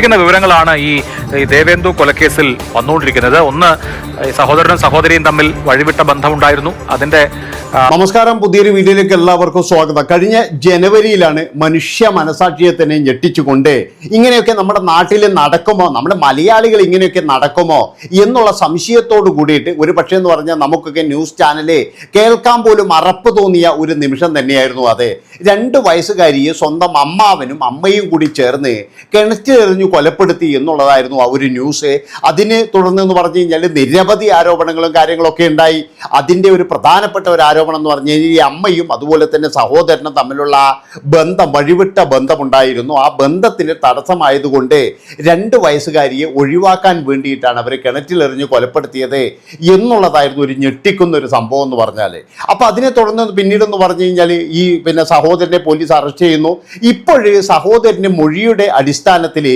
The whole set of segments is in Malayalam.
ഞെട്ടിപ്പിക്കുന്ന വിവരങ്ങളാണ് ഈ ദേവേന്ദു കൊലക്കേസിൽ വന്നുകൊണ്ടിരിക്കുന്നത്. ഒന്ന് സഹോദരനും സഹോദരിയും തമ്മിൽ വഴിവിട്ട ബന്ധമുണ്ടായിരുന്നു. അതിന്റെ ആ, നമസ്കാരം. പുതിയൊരു വീഡിയോയിലേക്ക് എല്ലാവർക്കും സ്വാഗതം. കഴിഞ്ഞ ജനുവരിയിലാണ് മനുഷ്യ മനസാക്ഷിയെ തന്നെ ഞെട്ടിച്ചുകൊണ്ട് ഇങ്ങനെയൊക്കെ നമ്മുടെ നാട്ടിൽ നടക്കുമോ? നമ്മുടെ മലയാളികൾ ഇങ്ങനെയൊക്കെ നടക്കുമോ? എന്നുള്ള സംശയത്തോട് കൂടിയിട്ട് ഒരു എന്ന് പറഞ്ഞാൽ നമുക്കൊക്കെ ന്യൂസ് ചാനൽ കേൾക്കാൻ പോലും അറപ്പ് തോന്നിയ ഒരു നിമിഷം തന്നെയായിരുന്നു അത്. രണ്ട് വയസ്സുകാരിയെ സ്വന്തം അമ്മാവനും അമ്മയും കൂടി ചേർന്ന് കിണറ്റിലെറിഞ്ഞു കൊലപ്പെടുത്തി എന്നുള്ളതായിരുന്നു ആ ഒരു ന്യൂസ്. അതിനെ തുടർന്ന് എന്ന് പറഞ്ഞു കഴിഞ്ഞാൽ നിരവധി ആരോപണങ്ങളും കാര്യങ്ങളൊക്കെ ഉണ്ടായി. അതിന്റെ ഒരു പ്രധാനപ്പെട്ട ഒരു ആരോപണം എന്ന് പറഞ്ഞു കഴിഞ്ഞാൽ ഈ അമ്മയും അതുപോലെ തന്നെ സഹോദരനും തമ്മിലുള്ള ബന്ധം വഴിവിട്ട ബന്ധമുണ്ടായിരുന്നു. ആ ബന്ധത്തിന് തടസ്സമായതുകൊണ്ട് രണ്ട് വയസ്സുകാരിയെ ഒഴിവാക്കാൻ വേണ്ടിയിട്ടാണ് അവർ കിണറ്റിലെറിഞ്ഞ് കൊലപ്പെടുത്തിയത് എന്നുള്ളതായിരുന്നു ഒരു ഞെട്ടിക്കുന്ന ഒരു സംഭവം എന്ന് പറഞ്ഞാൽ അപ്പോൾ അതിനെ തുടർന്ന് പിന്നീടെന്ന് പറഞ്ഞു കഴിഞ്ഞാൽ ഈ പിന്നെ സഹോദരനെ പോലീസ് അറസ്റ്റ് ചെയ്യുന്നു. ഇപ്പോഴ് സഹോദരന് മൊഴിയുടെ അടിസ്ഥാനത്തിൽ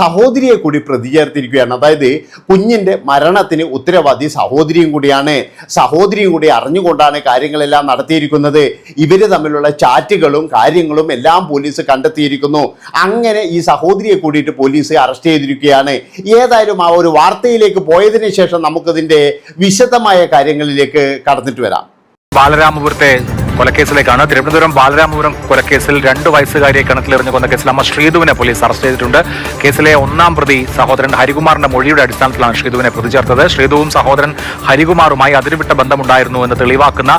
സഹോദരിയെ കൂടി പ്രതി ചേർത്തിരിക്കുകയാണ് അതായത് കുഞ്ഞിന്റെ മരണത്തിന് ഉത്തരവാദി സഹോദരിയും കൂടിയാണ്. സഹോദരിയും കൂടി അറിഞ്ഞുകൊണ്ടാണ് കാര്യങ്ങളെല്ലാം നടത്തിയിരിക്കുന്നത്. ഇവർ തമ്മിലുള്ള ചാറ്റുകളും കാര്യങ്ങളും എല്ലാം പോലീസ് കണ്ടെത്തിയിരിക്കുന്നു. അങ്ങനെ ഈ സഹോദരിയെ കൂടിയിട്ട് പോലീസ് അറസ്റ്റ് ചെയ്തിരിക്കുകയാണ്. ഏതായാലും ആ ഒരു വാർത്തയിലേക്ക് പോയതിനു ശേഷം നമുക്കതിന്റെ വിശദമായ കാര്യങ്ങളിലേക്ക് കടന്നിട്ട് വരാം. ബാലരാമപുരത്തെ കൊലക്കേസിലേക്കാണ്. തിരുവനന്തപുരം ബാലരാമപുരം കൊലക്കേസിൽ രണ്ട് വയസ്സുകാരിയെ കിണറ്റിലെറിഞ്ഞ് കൊന്ന കേസിൽ അമ്മ ശ്രീധുവിനെ പോലീസ് അറസ്റ്റ് ചെയ്തിട്ടുണ്ട്. കേസിലെ ഒന്നാം പ്രതി സഹോദരൻ ഹരികുമാറിന്റെ മൊഴിയുടെ അടിസ്ഥാനത്തിലാണ് ശ്രീധുവിനെ പ്രതി ചേർത്തത്. ശ്രീധുവും സഹോദരൻ ഹരികുമാറുമായി അതിരുവിട്ട ബന്ധമുണ്ടായിരുന്നു എന്ന് തെളിവാക്കുന്ന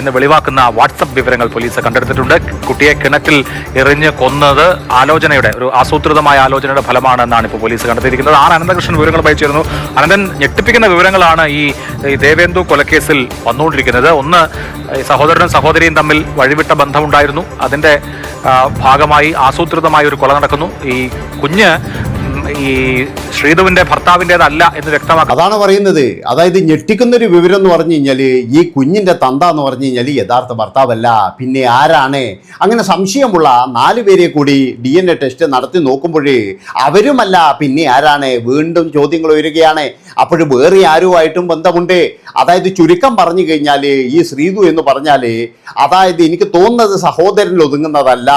എന്ന് വെളിവാക്കുന്ന വാട്സപ്പ് വിവരങ്ങൾ പോലീസ് കണ്ടെടുത്തിട്ടുണ്ട്. കുട്ടിയെ കിണറ്റിൽ എറിഞ്ഞ് കൊന്നത് ആലോചനയുടെ ഒരു ആസൂത്രിതമായ ആലോചനയുടെ ഫലമാണെന്നാണ് ഇപ്പോൾ പോലീസ് കണ്ടെത്തിയിരിക്കുന്നത്. ആർ അനന്തകൃഷ്ണൻ വിവരങ്ങൾ വായിച്ചിരുന്നു അനന്തൻ ഞെട്ടിപ്പിക്കുന്ന വിവരങ്ങളാണ് ഈ ദേവേന്ദു കൊലക്കേസിൽ വന്നുകൊണ്ടിരിക്കുന്നത്. ഒന്ന് സഹോദരനും സഹോദരനും സഹോദരിയും തമ്മിൽ വഴിവിട്ട ബന്ധമുണ്ടായിരുന്നു. അതിന്റെ ഭാഗമായി ആസൂത്രിതമായ ഒരു കൊല നടക്കുന്നു. ഈ കുഞ്ഞ് ഈ ശ്രീധുവിന്റെ ഭർത്താവിന്റെതല്ല എന്ന് വ്യക്തമാക്കുന്നു അതാണ് പറയുന്നത്. അതായത് ഞെട്ടിക്കുന്ന ഒരു വിവരം എന്ന് പറഞ്ഞു കഴിഞ്ഞാൽ ഈ കുഞ്ഞിന്റെ തന്ത എന്ന് പറഞ്ഞു കഴിഞ്ഞാൽ യഥാർത്ഥ ഭർത്താവല്ല. പിന്നെ ആരാണ്? അങ്ങനെ സംശയമുള്ള നാല് പേരെ കൂടി ഡി എൻ എ ടെസ്റ്റ് നടത്തി നോക്കുമ്പോഴേ അവരുമല്ല പിന്നെ ആരാണ്? വീണ്ടും ചോദ്യങ്ങൾ ഉയരുകയാണ്. അപ്പോൾ വേറെ ആരുമായിട്ടും ബന്ധമുണ്ട്. അതായത് ചുരുക്കം പറഞ്ഞു കഴിഞ്ഞാൽ ഈ ശ്രീതു എന്ന് പറഞ്ഞാൽ അതായത് എനിക്ക് തോന്നുന്നത് സഹോദരൻ ഒതുങ്ങുന്നതല്ല.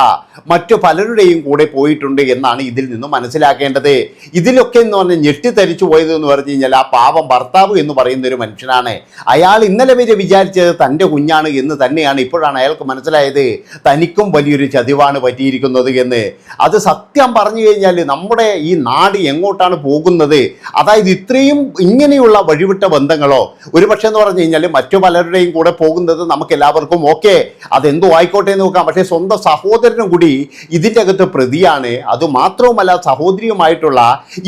മറ്റു പലരുടെയും കൂടെ പോയിട്ടുണ്ട് എന്നാണ് ഇതിൽ നിന്ന് മനസ്സിലാക്കേണ്ടത്. ഇതിലൊക്കെ എന്ന് പറഞ്ഞാൽ ഞെട്ടിത്തരിച്ചു പോയത് എന്ന് പറഞ്ഞു കഴിഞ്ഞാൽ ആ പാവം ഭർത്താവ് എന്ന് പറയുന്ന ഒരു മനുഷ്യനാണ്. അയാൾ ഇന്നലെ വരെ വിചാരിച്ചത് തന്റെ കുഞ്ഞാണ് എന്ന് തന്നെയാണ് ഇപ്പോഴാണ് അയാൾക്ക് മനസ്സിലായത്. തനിക്കും വലിയൊരു ചതിവാണ് പറ്റിയിരിക്കുന്നത് എന്ന്. അത് സത്യം പറഞ്ഞു കഴിഞ്ഞാൽ നമ്മുടെ ഈ നാട് എങ്ങോട്ടാണ് പോകുന്നത്? അതായത് ഇത്രയും ഇങ്ങനെയുള്ള വഴിവിട്ട ബന്ധങ്ങളോ ഒരു പക്ഷേ എന്ന് പറഞ്ഞു കഴിഞ്ഞാൽ മറ്റു പലരുടെയും കൂടെ പോകുന്നത് നമുക്ക് എല്ലാവർക്കും ഓക്കെ. അതെന്തോ ആയിക്കോട്ടെ എന്ന് നോക്കാം. പക്ഷേ സ്വന്തം സഹോദരനും കൂടി ഇതിന്റെ അകത്ത് പ്രതിയാണ്. അത് മാത്രവുമല്ല സഹോദരിയുമായിട്ടുള്ള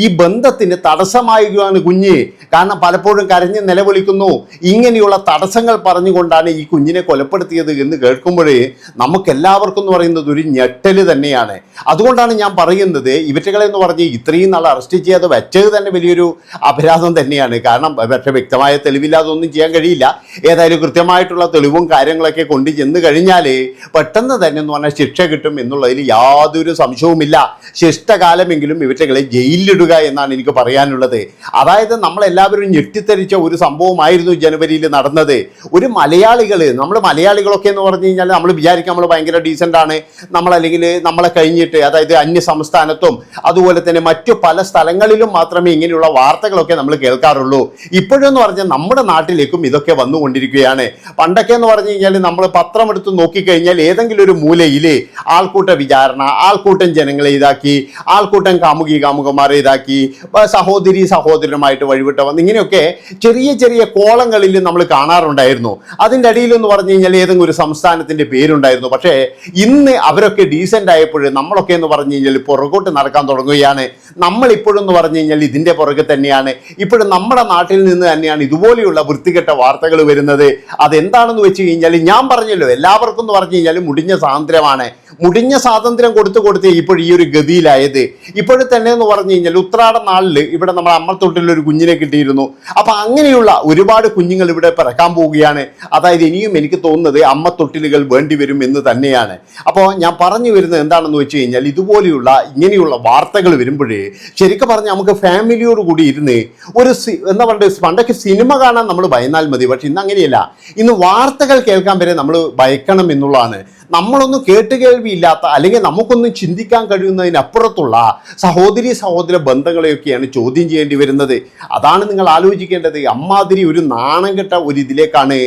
ഈ ബന്ധത്തിന് തടസ്സമായിരിക്കുകയാണ് കുഞ്ഞ്. കാരണം പലപ്പോഴും കരഞ്ഞ് നിലവിളിക്കുന്നു. ഇങ്ങനെയുള്ള തടസ്സങ്ങൾ പറഞ്ഞുകൊണ്ടാണ് ഈ കുഞ്ഞിനെ കൊലപ്പെടുത്തിയത് എന്ന് കേൾക്കുമ്പോഴേ നമുക്കെല്ലാവർക്കും എന്ന് പറയുന്നത് ഒരു ഞെട്ടൽ തന്നെയാണ്. അതുകൊണ്ടാണ് ഞാൻ പറയുന്നത് ഇവറ്റകളെ എന്ന് പറഞ്ഞ് ഇത്രയും നാൾ അറസ്റ്റ് ചെയ്യാതെ വെച്ചത് തന്നെ വലിയൊരു അപരാധം തന്നെയാണ്. കാരണം പക്ഷേ വ്യക്തമായ തെളിവില്ലാതെ ഒന്നും ചെയ്യാൻ കഴിയില്ല. ഏതായാലും കൃത്യമായിട്ടുള്ള തെളിവും കാര്യങ്ങളൊക്കെ കൊണ്ട് ചെന്ന് കഴിഞ്ഞാൽ പെട്ടെന്ന് തന്നെ എന്ന് പറഞ്ഞാൽ ശിക്ഷ കിട്ടും എന്നുള്ളതിൽ യാതൊരു സംശയവുമില്ല. ശിഷ്ടകാലമെങ്കിലും ഇവറ്റകളെ ജയിലിലിടുക എന്നാണ് എനിക്ക് പറയാനുള്ളത്. അതായത് നമ്മളെല്ലാവരും ഞെട്ടിത്തരിച്ച ഒരു സംഭവമായിരുന്നു ജനുവരിയിൽ നടന്നത്. ഒരു മലയാളികൾ നമ്മൾ മലയാളികളൊക്കെ എന്ന് പറഞ്ഞു കഴിഞ്ഞാൽ നമ്മൾ വിചാരിക്കും നമ്മൾ ഭയങ്കര ഡീസന്റ് ആണ്. നമ്മളല്ലെങ്കിൽ നമ്മളെ കഴിഞ്ഞിട്ട് അതായത് അന്യ സംസ്ഥാനത്തും അതുപോലെ തന്നെ മറ്റു പല സ്ഥലങ്ങളിലും മാത്രമേ ഇങ്ങനെയുള്ള വാർത്തകളൊക്കെ നമ്മൾ കേൾക്കാറുള്ളൂ. ഇപ്പോഴെന്ന് പറഞ്ഞാൽ നമ്മുടെ നാട്ടിലേക്കും ഇതൊക്കെ വന്നുകൊണ്ടിരിക്കുകയാണ്. പണ്ടൊക്കെ എന്ന് പറഞ്ഞു കഴിഞ്ഞാൽ നമ്മൾ പത്രം എടുത്ത് നോക്കിക്കഴിഞ്ഞാൽ ഏതെങ്കിലും ഒരു മൂലയിൽ ആൾക്കൂട്ട വിചാരണ ആൾക്കൂട്ടം ജനങ്ങളെ ഇതാക്കി ആൾക്കൂട്ടം കാമുകി കാമുകന്മാരെ ഇതാക്കി സഹോദരി സഹോദരനുമായിട്ട് വഴിവിട്ട വന്ന് ഇങ്ങനെയൊക്കെ ചെറിയ ചെറിയ കോളങ്ങളിൽ നമ്മൾ കാണാറുണ്ടായിരുന്നു. അതിന്റെ അടിയിൽ എന്ന് പറഞ്ഞു കഴിഞ്ഞാൽ ഏതെങ്കിലും ഒരു സംസ്ഥാനത്തിന്റെ പേരുണ്ടായിരുന്നു. പക്ഷേ ഇന്ന് അവരൊക്കെ ഡീസന്റ് ആയപ്പോൾ നമ്മളൊക്കെ എന്ന് പറഞ്ഞു കഴിഞ്ഞാൽ പുറകോട്ട് നടക്കാൻ തുടങ്ങുകയാണ്. നമ്മളിപ്പോഴെന്ന് പറഞ്ഞു കഴിഞ്ഞാൽ ഇതിന്റെ പുറകെ തന്നെയാണ്. ഇപ്പോഴും നമ്മുടെ നാട്ടിൽ നിന്ന് തന്നെയാണ് ഇതുപോലെയുള്ള വൃത്തികെട്ട വാർത്തകൾ വരുന്നത് അതെന്താണെന്ന് വെച്ച് കഴിഞ്ഞാൽ ഞാൻ പറഞ്ഞല്ലോ എല്ലാവർക്കും എന്ന് പറഞ്ഞു കഴിഞ്ഞാൽ മുടിഞ്ഞ സ്വാതന്ത്ര്യമാണ്. മുടിഞ്ഞ സ്വാതന്ത്ര്യം കൊടുത്തു കൊടുത്ത് ഇപ്പോൾ ഈ ഒരു ഗതിയിലായത്. ഇപ്പോഴും തന്നെ എന്ന് പറഞ്ഞു കഴിഞ്ഞാൽ ഉത്രാട നാളിൽ ഇവിടെ നമ്മുടെ അമ്മത്തൊട്ടിൽ ഒരു കുഞ്ഞിനെ കിട്ടിയിരുന്നു. അപ്പൊ അങ്ങനെയുള്ള ഒരുപാട് കുഞ്ഞുങ്ങൾ ഇവിടെ പിറക്കാൻ പോവുകയാണ്. അതായത് ഇനിയും എനിക്ക് തോന്നുന്നത് അമ്മത്തൊട്ടിലുകൾ വേണ്ടി വരും എന്ന് തന്നെയാണ്. അപ്പോൾ ഞാൻ പറഞ്ഞു വരുന്നത് എന്താണെന്ന് വെച്ച് കഴിഞ്ഞാൽ ഇതുപോലെയുള്ള ഇങ്ങനെയുള്ള വാർത്തകൾ വരുമ്പോഴേ ശരിക്കും പറഞ്ഞാൽ നമുക്ക് ഫാമിലിയോട് കൂടി ഇരുന്ന് ഒരു എന്താ പറയുക പണ്ടൊക്കെ സിനിമ കാണാൻ നമ്മൾ ഭയന്നാൽ മതി. പക്ഷെ ഇന്ന് അങ്ങനെയല്ല. ഇന്ന് വാർത്തകൾ കേൾക്കാൻ വരെ നമ്മൾ ഭയക്കണം എന്നുള്ളതാണ്. നമ്മളൊന്നും കേട്ടുകേൾവിയില്ലാത്ത അല്ലെങ്കിൽ നമുക്കൊന്നും ചിന്തിക്കാൻ കഴിയുന്നതിനപ്പുറത്തുള്ള സഹോദരി സഹോദര ബന്ധങ്ങളെയൊക്കെയാണ് ചോദ്യം ചെയ്യേണ്ടി വരുന്നത്. അതാണ് നിങ്ങൾ ആലോചിക്കേണ്ടത്. അമ്മാതിരി ഒരു നാണം കെട്ട ഒരു ഇതിലേക്കാണ്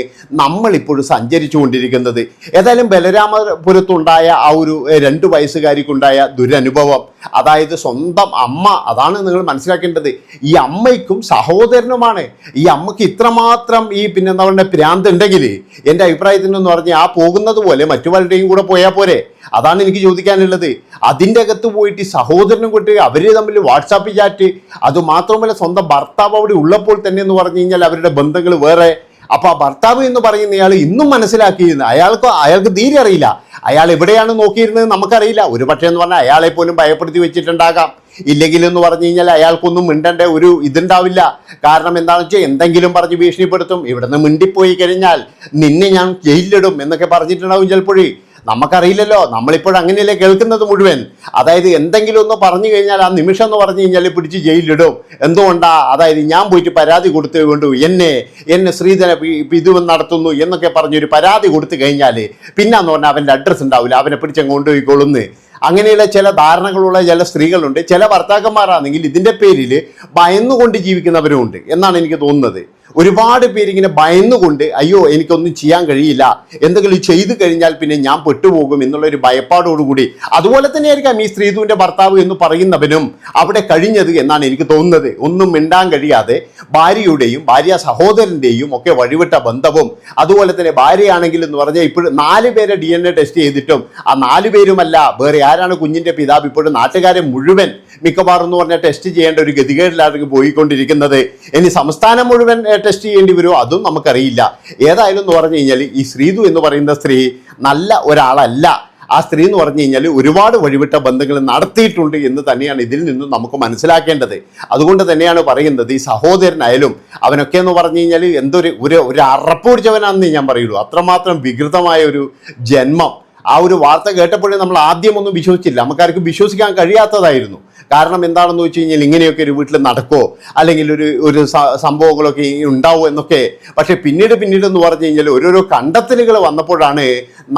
നമ്മളിപ്പോഴും സഞ്ചരിച്ചു കൊണ്ടിരിക്കുന്നത് ഏതായാലും ബലരാമപുരത്തുണ്ടായ ആ ഒരു രണ്ട് വയസ്സുകാരിക്കുണ്ടായ ദുരനുഭവം അതായത് സ്വന്തം അമ്മ അതാണ് നിങ്ങൾ മനസ്സിലാക്കേണ്ടത്. ഈ അമ്മയ്ക്കും സഹോദരനുമാണ്. ഈ അമ്മയ്ക്ക് ഇത്രമാത്രം ഈ പിന്നെ എന്താ പറയുക ഭ്രാന്ത് ഉണ്ടെങ്കിൽ എന്റെ അഭിപ്രായത്തിനെന്ന് പറഞ്ഞാൽ ആ പോകുന്നത് പോലെ മറ്റു പലരുടെയും കൂടെ പോയാൽ പോരെ. അതാണ് എനിക്ക് ചോദിക്കാനുള്ളത്. അതിന്റെ അകത്ത് പോയിട്ട് സഹോദരനും കൂട്ടി അവർ തമ്മിൽ വാട്സാപ്പ് ചാറ്റ് അതുമാത്രമല്ല സ്വന്തം ഭർത്താവ് അവിടെ ഉള്ളപ്പോൾ തന്നെ എന്ന് പറഞ്ഞു കഴിഞ്ഞാൽ അവരുടെ ബന്ധങ്ങൾ വേറെ. അപ്പോൾ ആ ഭർത്താവ് എന്ന് പറയുന്ന ഇയാൾ ഇന്നും മനസ്സിലാക്കിയിരുന്നു. അയാൾക്ക് അയാൾക്ക് തീരെ അറിയില്ല. അയാൾ എവിടെയാണ് നോക്കിയിരുന്നത് നമുക്കറിയില്ല. ഒരു പക്ഷേ എന്ന് പറഞ്ഞാൽ അയാളെ പോലും ഭയപ്പെടുത്തി വെച്ചിട്ടുണ്ടാകാം. ഇല്ലെങ്കിൽ എന്ന് പറഞ്ഞു കഴിഞ്ഞാൽ അയാൾക്കൊന്നും മിണ്ടേണ്ട ഒരു ഇതുണ്ടാവില്ല. കാരണം എന്താണെന്ന് വെച്ചാൽ എന്തെങ്കിലും പറഞ്ഞ് ഭീഷണിപ്പെടുത്തും. ഇവിടുന്ന് മിണ്ടിപ്പോയി കഴിഞ്ഞാൽ നിന്നെ ഞാൻ ജയിലിലിടും എന്നൊക്കെ പറഞ്ഞിട്ടുണ്ടാവും ചിലപ്പോഴേ. നമുക്കറിയില്ലല്ലോ. നമ്മളിപ്പോഴും അങ്ങനെയല്ലേ കേൾക്കുന്നത് മുഴുവൻ. അതായത് എന്തെങ്കിലും ഒന്ന് പറഞ്ഞു കഴിഞ്ഞാൽ ആ നിമിഷം എന്ന് പറഞ്ഞു കഴിഞ്ഞാൽ പിടിച്ച് ജയിലിലിടും. എന്തുകൊണ്ടാ? അതായത് ഞാൻ പോയിട്ട് പരാതി കൊടുത്തേ വേണ്ടു. എന്നെ എന്നെ ശ്രീധന പി- പി- ഇത് നടത്തുന്നു എന്നൊക്കെ പറഞ്ഞൊരു പരാതി കൊടുത്തു കഴിഞ്ഞാൽ പിന്നെന്ന് പറഞ്ഞാൽ അവന്റെ അഡ്രസ്സ് ഉണ്ടാവില്ല അവനെ പിടിച്ചങ്ങ് കൊണ്ടുപോയിക്കൊള്ളുന്നു അങ്ങനെയുള്ള ചില ധാരണകളുള്ള ചില സ്ത്രീകളുണ്ട്. ചില ഭർത്താക്കന്മാരാണെങ്കിൽ ഇതിന്റെ പേരിൽ ഭയന്നുകൊണ്ട് ജീവിക്കുന്നവരുമുണ്ട് എന്നാണ് എനിക്ക് തോന്നുന്നത്. ഒരുപാട് പേരിങ്ങനെ ഭയന്നുകൊണ്ട് അയ്യോ എനിക്കൊന്നും ചെയ്യാൻ കഴിയില്ല. എന്തെങ്കിലും ചെയ്തു കഴിഞ്ഞാൽ പിന്നെ ഞാൻ പെട്ടുപോകും എന്നുള്ള ഒരു ഭയപ്പാടോടുകൂടി. അതുപോലെ തന്നെയായിരിക്കാം ഈ സ്ത്രീധുവിന്റെ ഭർത്താവ് എന്ന് പറയുന്നവനും അവിടെ കഴിഞ്ഞത് എന്നാണ് എനിക്ക് തോന്നുന്നത്. ഒന്നും മിണ്ടാൻ കഴിയാതെ ഭാര്യയുടെയും ഭാര്യ സഹോദരന്റെയും ഒക്കെ വഴിവിട്ട ബന്ധവും അതുപോലെ തന്നെ ഭാര്യയാണെങ്കിൽ എന്ന് പറഞ്ഞാൽ ഇപ്പോഴും നാല് പേരെ ഡി എൻ എ ടെസ്റ്റ് ചെയ്തിട്ടും ആ നാല് പേരുമല്ല വേറെ ആരാണ് കുഞ്ഞിന്റെ പിതാവ്? ഇപ്പോഴും നാട്ടുകാരെ മുഴുവൻ മിക്കവാറും എന്ന് പറഞ്ഞാൽ ടെസ്റ്റ് ചെയ്യേണ്ട ഒരു ഗതികേടിലാണ് പോയിക്കൊണ്ടിരിക്കുന്നത്. ഇനി സംസ്ഥാനം മുഴുവൻ ടെസ്റ്റ് ചെയ്യേണ്ടി വരുമോ? അതും നമുക്കറിയില്ല. ഏതായാലും എന്ന് പറഞ്ഞു കഴിഞ്ഞാൽ ഈ ശ്രീതു എന്ന് പറയുന്ന സ്ത്രീ നല്ല ഒരാളല്ല. ആ സ്ത്രീ എന്ന് പറഞ്ഞു കഴിഞ്ഞാൽ ഒരുപാട് വഴിവിട്ട ബന്ധങ്ങൾ നടത്തിയിട്ടുണ്ട് എന്ന് തന്നെയാണ് ഇതിൽ നിന്നും നമുക്ക് മനസ്സിലാക്കേണ്ടത്. അതുകൊണ്ട് തന്നെയാണ് പറയുന്നത് ഈ സഹോദരനായാലും അവനൊക്കെ എന്ന് പറഞ്ഞു കഴിഞ്ഞാൽ എന്തൊരു ഒരു ഒരു അറപ്പ് പിടിച്ചവനാണെന്ന് ഞാൻ പറയുള്ളൂ. അത്രമാത്രം വികൃതമായ ഒരു ജന്മം. ആ ഒരു വാർത്ത കേട്ടപ്പോഴേ നമ്മൾ ആദ്യമൊന്നും വിശ്വസിച്ചില്ല. നമുക്കാർക്കും വിശ്വസിക്കാൻ കഴിയാത്തതായിരുന്നു. കാരണം എന്താണെന്ന് വെച്ച് കഴിഞ്ഞാൽ ഇങ്ങനെയൊക്കെ ഒരു വീട്ടിൽ നടക്കുമോ അല്ലെങ്കിൽ ഒരു ഒരു സംഭവങ്ങളൊക്കെ ഉണ്ടാവുമോ എന്നൊക്കെ. പക്ഷേ പിന്നീട് പിന്നീട് എന്ന് പറഞ്ഞു കഴിഞ്ഞാൽ ഓരോരോ കണ്ടെത്തലുകൾ വന്നപ്പോഴാണ്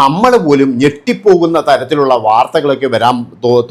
നമ്മൾ പോലും ഞെട്ടിപ്പോകുന്ന തരത്തിലുള്ള വാർത്തകളൊക്കെ വരാൻ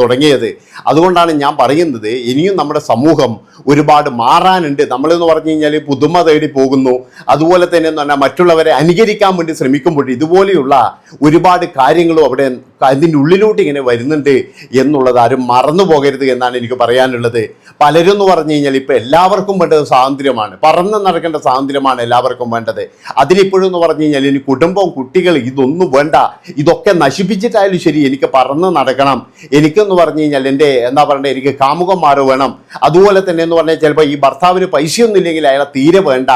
തുടങ്ങിയത്. അതുകൊണ്ടാണ് ഞാൻ പറയുന്നത് ഇനിയും നമ്മുടെ സമൂഹം ഒരുപാട് മാറാനുണ്ട്. നമ്മളെന്ന് പറഞ്ഞു കഴിഞ്ഞാൽ പുതുമ തേടി പോകുന്നു. അതുപോലെ തന്നെ എന്ന് പറഞ്ഞാൽ മറ്റുള്ളവരെ അനുകരിക്കാൻ വേണ്ടി ശ്രമിക്കുമ്പോൾ ഇതുപോലെയുള്ള ഒരുപാട് കാര്യങ്ങളും അവിടെ അതിന്റെ ഉള്ളിലോട്ട് ഇങ്ങനെ വരുന്നുണ്ട് എന്നുള്ളത് ആരും മറന്നു പോകരുത് എന്നാണ് എനിക്ക് പറയാനുള്ളത്. പലരും എന്ന് പറഞ്ഞു കഴിഞ്ഞാൽ ഇപ്പം എല്ലാവർക്കും വേണ്ടത് സ്വാതന്ത്ര്യമാണ്. പറന്ന് നടക്കേണ്ട സ്വാതന്ത്ര്യമാണ് എല്ലാവർക്കും വേണ്ടത്. അതിലിപ്പോഴും എന്ന് പറഞ്ഞു കഴിഞ്ഞാൽ ഇനി കുടുംബം കുട്ടികൾ ഇതൊന്നും വേണ്ട. ഇതൊക്കെ നശിപ്പിച്ചിട്ടായാലും ശരി എനിക്ക് പറന്ന് നടക്കണം. എനിക്കെന്ന് പറഞ്ഞു കഴിഞ്ഞാൽ എന്റെ എന്താ പറയണ്ടേ എനിക്ക് കാമുകന്മാർ വേണം. അതുപോലെ തന്നെ എന്ന് പറഞ്ഞാൽ ചിലപ്പോൾ ഈ ഭർത്താവിന് പൈസയൊന്നും ഇല്ലെങ്കിൽ അയാളെ തീരെ വേണ്ട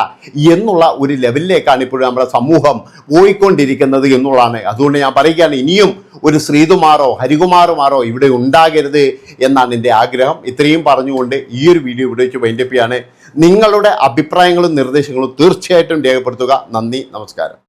എന്നുള്ള ഒരു ലെവലിലേക്കാണ് ഇപ്പോഴും നമ്മുടെ സമൂഹം പോയിക്കൊണ്ടിരിക്കുന്നത് എന്നുള്ളതാണ്. അതുകൊണ്ട് ഞാൻ പറയുകയാണ് ഇനിയും ഒരു ശ്രീതുമാറോ ഹരികുമാറുമാറോ ഇവിടെ ഉണ്ടാകരുത് എന്നാണ് എന്റെ ആഗ്രഹം ഇത്രയും പറഞ്ഞുകൊണ്ട് ഈ ഒരു വീഡിയോ ഇവിടെ വെച്ച് വൈൻഡപ്പ് ചെയ്യാണ്. നിങ്ങളുടെ അഭിപ്രായങ്ങളും നിർദ്ദേശങ്ങളും തീർച്ചയായിട്ടും രേഖപ്പെടുത്തുക. നന്ദി നമസ്കാരം.